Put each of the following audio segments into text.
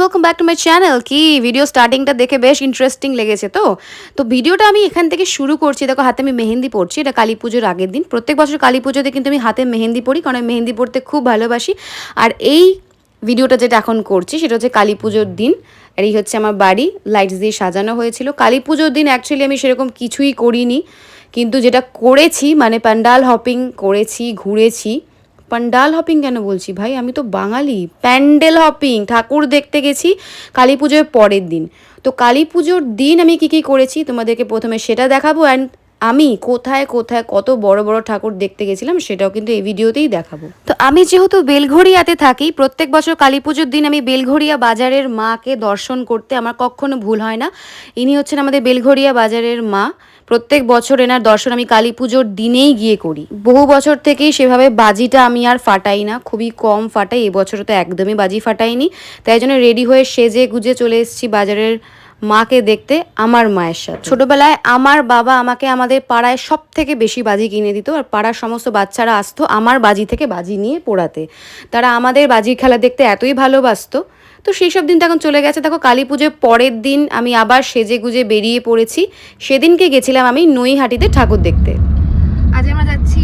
Welcome back to my channel কি video স্টার্টিংটা দেখে বেশ ইন্টারেস্টিং লেগেছে তো? তো ভিডিওটা আমি এখান থেকে শুরু করছি। দেখো, হাতে আমি মেহেন্দি পড়ছি এটা কালী পুজোর আগের দিন। প্রত্যেক বছর কালী পুজোতে কিন্তু আমি হাতে মেহেন্দি পড়ি কারণ আমি মেহেন্দি পড়তে খুব ভালোবাসি। আর এই ভিডিওটা যেটা এখন করছি, সেটা হচ্ছে কালী পুজোর দিন। আর এই হচ্ছে আমার বাড়ি। লাইটস দিয়ে সাজানো হয়েছিল। কালী পুজোর দিন অ্যাকচুয়ালি আমি সেরকম কিছুই করিনি। কিন্তু যেটা করেছি মানে প্যান্ডাল হপিং করেছি, ঘুরেছি পান্ডাল হপিং কেন বলছি ভাই? আমি তো বাঙালি, প্যান্ডেল হপিং ঠাকুর দেখতে গেছি কালী পুজোর পরের দিন। তো কালী পুজোর দিন আমি কি কি করেছি? তোমাদেরকে প্রথমে সেটা দেখাবো অ্যান্ড আমি কোথায় কোথায় কত বড় বড় ঠাকুর দেখতে গেছিলাম সেটাও কিন্তু এই ভিডিওতেই দেখাবো। তো আমি যেহেতু বেলঘড়িয়াতে থাকি, প্রত্যেক বছর কালী পুজোর দিন আমি বেলঘড়িয়া বাজারের মাকে দর্শন করতে আমার কখনো ভুল হয় না। ইনি হচ্ছেন আমাদের বেলঘড়িয়া বাজারের মা। প্রত্যেক বছর এনার দর্শন আমি কালী পুজোর দিনেই গিয়ে করি। বহু বছর থেকেই সেভাবে বাজিটা আমি আর ফাটাই না। খুবই কম ফাটাই, এবছর তো একদমই বাজি ফাটাইনি। তাই জন্য রেডি হয়ে সেজে গুজে চলে এসেছি বাজারের মাকে দেখতে আমার মায়ের সাথে। ছোটবেলায় আমার বাবা আমাকে আমাদের পাড়ায় সব থেকে বেশি বাজি কিনে দিত আর পাড়ার সমস্ত বাচ্চারা আসতো আমার বাজি থেকে বাজি নিয়ে পোড়াতে। তারা আমাদের বাজির খেলা দেখতে এতই ভালোবাসতো। তো সেই সব দিন তো এখন চলে গেছে। দেখো, কালী পুজোর পরের দিন আমি আবার সেজে গুজে বেরিয়ে পড়েছি। সেদিনকে গেছিলাম আমি নৈহাটিতে ঠাকুর দেখতে। আজ আমরা যাচ্ছি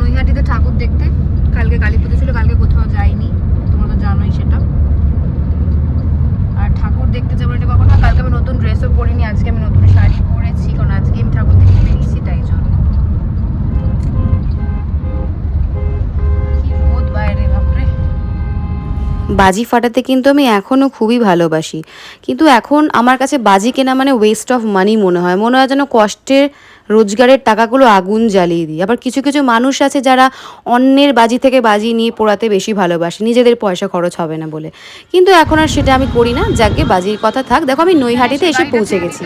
নৈহাটিতে ঠাকুর দেখতে। কালকে কালী বাজি ফাটাতে কিন্তু আমি এখনও খুবই ভালোবাসি। কিন্তু এখন আমার কাছে বাজি কেনা মানে ওয়েস্ট অফ মানি মনে হয়। মনে হয় যেন কষ্টের রোজগারের টাকাগুলো আগুন জ্বালিয়ে দিই। আবার কিছু কিছু মানুষ আছে যারা অন্যের বাজি থেকে বাজি নিয়ে পোড়াতে বেশি ভালোবাসে। নিজেদের পয়সা খরচ হবে না বলে। কিন্তু এখন আর সেটা আমি করি না। যাকে বাজির কথা থাক। দেখো আমি নৈহাটিতে এসে পৌঁছে গেছি।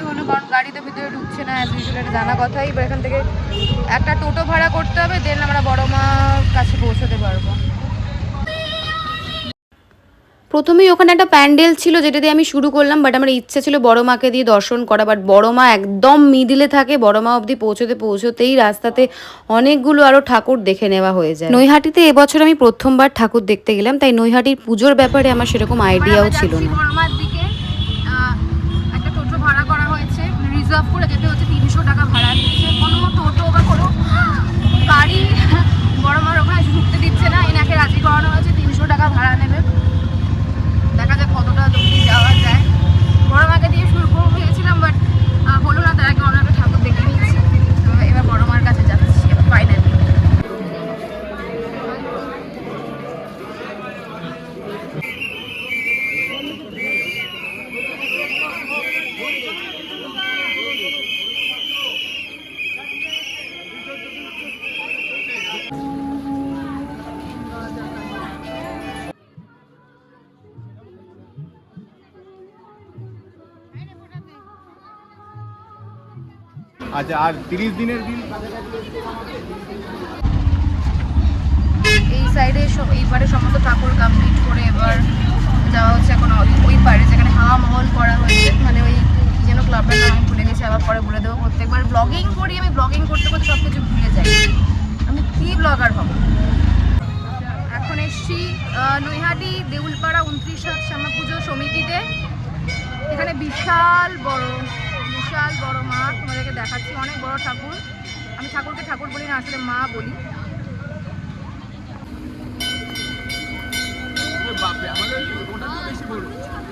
গাড়িতে ভিতরে ঢুকছে না অ্যাজ ইউজুয়াল জানা কথাই। এখান থেকে একটা টোটো ভাড়া করতে হবে দেন আমরা বড় মার কাছে পৌঁছাতে পারব। প্রথমেই ওখানে একটা প্যান্ডেল ছিল যেটা দিয়ে আমি শুরু করলাম বাট আমার ইচ্ছে ছিল বড় মাকে দিয়ে দর্শন করা বাট বড় মা একদম মিডিলে থাকে বড় মা অবধি পৌঁছতে পৌঁছতেই রাস্তাতে অনেকগুলো আরও ঠাকুর দেখে নেওয়া হয়ে যায়। নৈহাটিতে এবছর আমি প্রথমবার ঠাকুর দেখতে গেলাম তাই নৈহাটির পুজোর ব্যাপারে আমার সেরকম আইডিয়াও ছিল না। বড়মার দিকে একটা টোটো ভাড়া করা হয়েছে রিজার্ভ করে যেতে হচ্ছে তিনশো টাকা ভাড়া নিচ্ছে কোনো টোটো বা কোনো গাড়ি বড়মার ওখানে ঢুকতে দিচ্ছে না এনাকে রাজি করানো হয়েছে তিনশো টাকা ভাড়া নেবে। কতটা আচ্ছা আর তিরিশ দিনের বিল এই সাইডে এই পারে সমস্ত ঠাকুর কমপ্লিট করে এবার যাওয়া হচ্ছে এখন ওই- পারে যেখানে হাওয়া মহল করা হয়েছে। মানে ওই যেন ক্লাবের নাম ভুলে গেছি, আবার পরে বলে দেবো। প্রত্যেকবার ব্লগিং করি, আমি ব্লগিং করতে করতে সব কিছু ভুলে যাই। আমি কি ব্লগার হব? এখন এসছি নৈহাটি, দেউলপাড়া, উনত্রিশ হাত শ্যামা পুজো সমিতিতে। এখানে বিশাল বড় বিশাল বড় মা, তোমাদেরকে দেখাচ্ছি। অনেক বড় ঠাকুর। আমি ঠাকুরকে ঠাকুর বলি না, আসলে মা বলি। মানে আমি আ-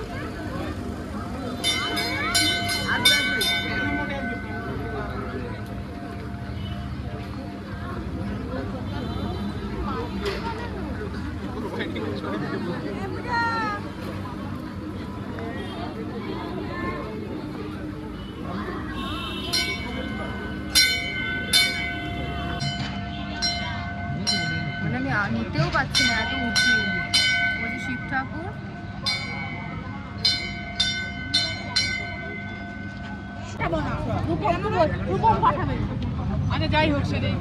নিতেও পারছি না এত উঁচু। বলছি শিব ঠাকুর। আচ্ছা যাই হোক সেটাই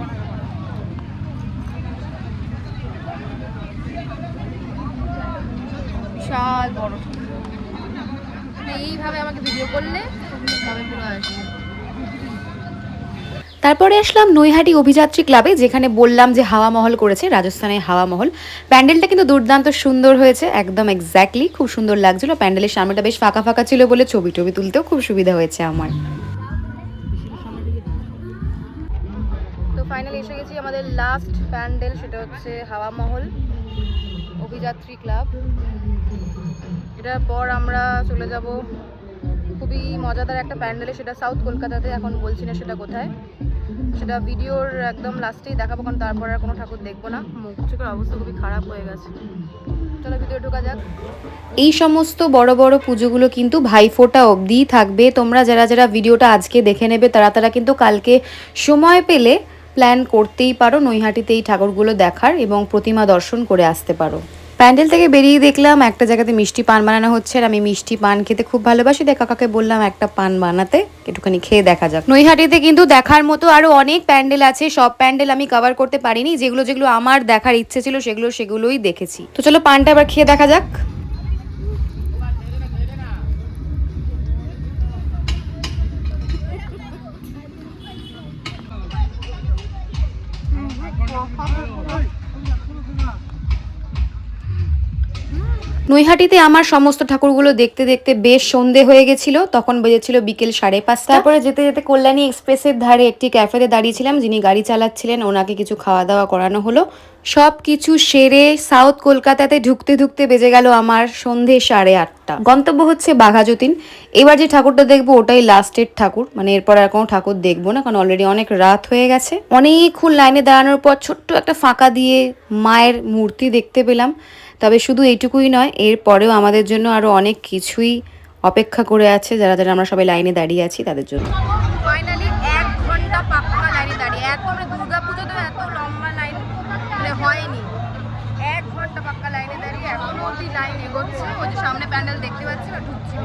বিশাল বড়। মানে এইভাবে আমাকে ভিডিও করলে তবে পুরো আসবে। তারপরে আসলাম নৈহাটি অভিযাত্রী ক্লাবে, যেখানে বললাম যে হাওয়া মহল করেছে, রাজস্থানের হাওয়া মহল। প্যান্ডেলটা কিন্তু দুর্দান্ত সুন্দর হয়েছে, একদম এক্স্যাক্টলি খুব সুন্দর লাগছিল। প্যান্ডেলের সামনেটা বেশ ফাঁকা ফাঁকা ছিল বলে ছবি টবি তুলতেও খুব সুবিধা হয়েছে আমার। তো ফাইনালি এসে গেছি আমাদের লাস্ট প্যান্ডেল, সেটা হচ্ছে হাওয়া মহল অভিযাত্রী ক্লাব। এটার পর আমরা চলে যাব খুবই মজাদার একটা প্যান্ডেলে সেটা সাউথ কলকাতাতে এখন বলছি না সেটা কোথায়। সেটা ভিডিওর একদম লাস্টেই দেখাবো কারণ তারপর আর কোনো ঠাকুর দেখব না। মুখ চোখের অবস্থা খুবই খারাপ হয়ে গেছে। চলো ভিডিও ঢোকা যাক। এই সমস্ত বড় বড় পুজোগুলো কিন্তু ভাইফোঁটা অবধিই থাকবে। তোমরা যারা যারা ভিডিওটা আজকে দেখে নেবে তারা তারা কিন্তু কালকে সময় পেলে প্ল্যান করতেই পারো নৈহাটিতে এই ঠাকুরগুলো দেখার এবং প্রতিমা দর্শন করে আসতে পারো। প্যান্ডেল থেকে বেরিয়ে দেখলাম, একটা জায়গাতে মিষ্টি পান বানানো হচ্ছে আর আমি মিষ্টি পান খেতে খুব ভালোবাসি। দেখা কাকাকে বললাম, একটা পান বানাতে, একটুখানি খেয়ে দেখা যাক। নৈহাটিতে কিন্তু দেখার মতো আরও অনেক প্যান্ডেল আছে, সব প্যান্ডেল আমি কভার করতে পারিনি। যেগুলো যেগুলো আমার দেখার ইচ্ছে ছিল, সেগুলো সেগুলোই দেখেছি। তো চলো পানটা আবার খেয়ে দেখা যাক। নৈহাটিতে আমার সমস্ত ঠাকুরগুলো দেখতে দেখতে বেশ সন্ধে হয়ে গেছিল। তখন বেজেছিল বিকেল সাড়ে পাঁচটা। তারপরে যেতে যেতে কল্যাণী এক্সপ্রেসের ধারে একটি ক্যাফেতে দাঁড়িয়েছিলাম, যিনি গাড়ি চালাচ্ছিলেন, ওনাকে কিছু খাওয়া দাওয়া করানো হলো। সব কিছু সেরে সাউথ কলকাতাতে ঢুকতে ঢুকতে বেজে গেল আমার সন্ধে সাড়ে আটটা। গন্তব্য হচ্ছে বাঘাযতীন। এবার যে ঠাকুরটা দেখব ওটাই লাস্টের ঠাকুর। মানে এরপর আর কোনো ঠাকুর দেখব না, কারণ অলরেডি অনেক রাত হয়ে গেছে। অনেকক্ষণ লাইনে দাঁড়ানোর পর ছোট্ট একটা ফাঁকা দিয়ে মায়ের মূর্তি দেখতে পেলাম। তবে শুধু এইটুকুই নয়, এর পরেও আমাদের জন্য আরও অনেক কিছুই অপেক্ষা করে আছে, যারা যারা আমরা সবাই লাইনে দাঁড়িয়ে আছি তাদের জন্য। লাইন এগোচ্ছে, ওই যে সামনে প্যান্ডেল দেখতে পাচ্ছি ঢুকছি।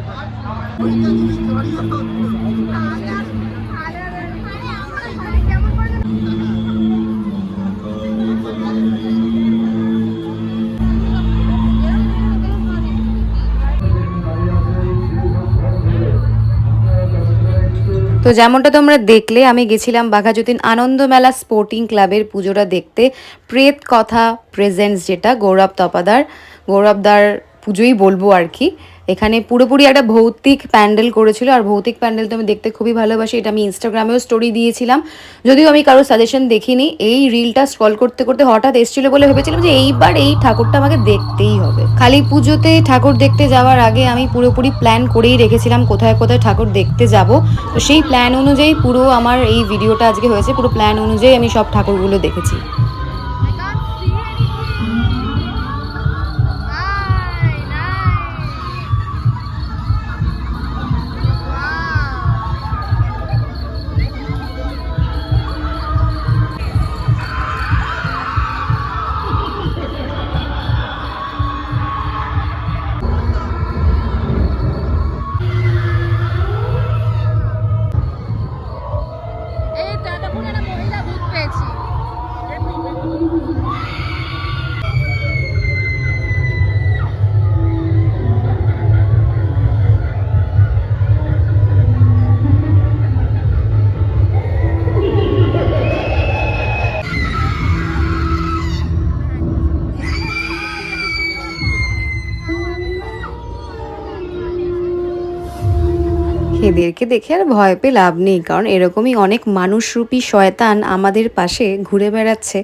তো যেমনটা তোমরা দেখলে, আমি গেছিলাম বাঘাযতীন আনন্দ মেলা স্পোর্টিং ক্লাবের পুজোটা দেখতে। প্রেত কথা প্রেজেন্টস যেটা, গৌরব তপাদার। গৌরবদার পুজোই বলব আর কি। এখানে পুরোপুরি একটা ভৌতিক প্যান্ডেল করেছিল, আর ভৌতিক প্যান্ডেল তো আমি দেখতে খুবই ভালোবাসি, এটা আমি ইনস্টাগ্রামেও স্টোরি দিয়েছিলাম। যদিও আমি কারও সাজেশন দেখিনি, এই রিলটা স্ক্রল করতে করতে হঠাৎ এসেছিল বলে ভেবেছিলাম যে এইবার এই ঠাকুরটা আমাকে দেখতেই হবে। খালি পুজোতে ঠাকুর দেখতে যাওয়ার আগে আমি পুরোপুরি প্ল্যান করেই রেখেছিলাম কোথায় কোথায় ঠাকুর দেখতে যাব। তো সেই প্ল্যান অনুযায়ী পুরো আমার এই ভিডিওটা আজকে হয়েছে, পুরো প্ল্যান অনুযায়ী আমি সব ঠাকুরগুলো দেখেছি। এদেরকে দেখে আর ভয় পেয়ে লাভ নেই, কারণ এরকমই অনেক মানুষরূপী শয়তান আমাদের পাশে ঘুরে বেড়াচ্ছে,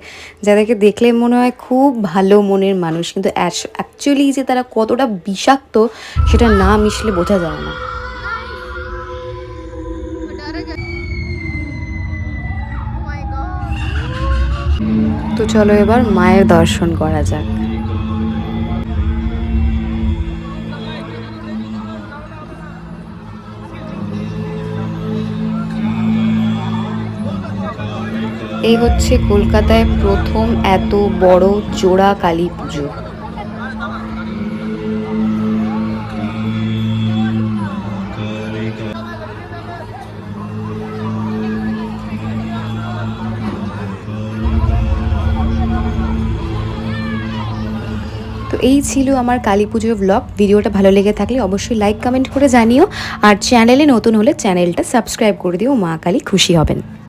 যাদেরকে দেখলে মনে হয় খুব ভালো মনের মানুষ। কিন্তু অ্যাকচুয়ালি যে তারা কতটা বিষাক্ত সেটা না মিশলে বোঝা যায় না। তো চলো এবার মায়ের দর্শন করা যাক। এই হচ্ছে কলকাতায় প্রথম এত বড় জোড়া কালী পুজো। তো এই ছিল আমার কালী পুজোর ব্লগ ভিডিওটা ভালো লেগে থাকলে অবশ্যই লাইক কমেন্ট করে জানিও। আর চ্যানেলে নতুন হলে চ্যানেলটা সাবস্ক্রাইব করে দিও। মা কালী খুশি হবেন।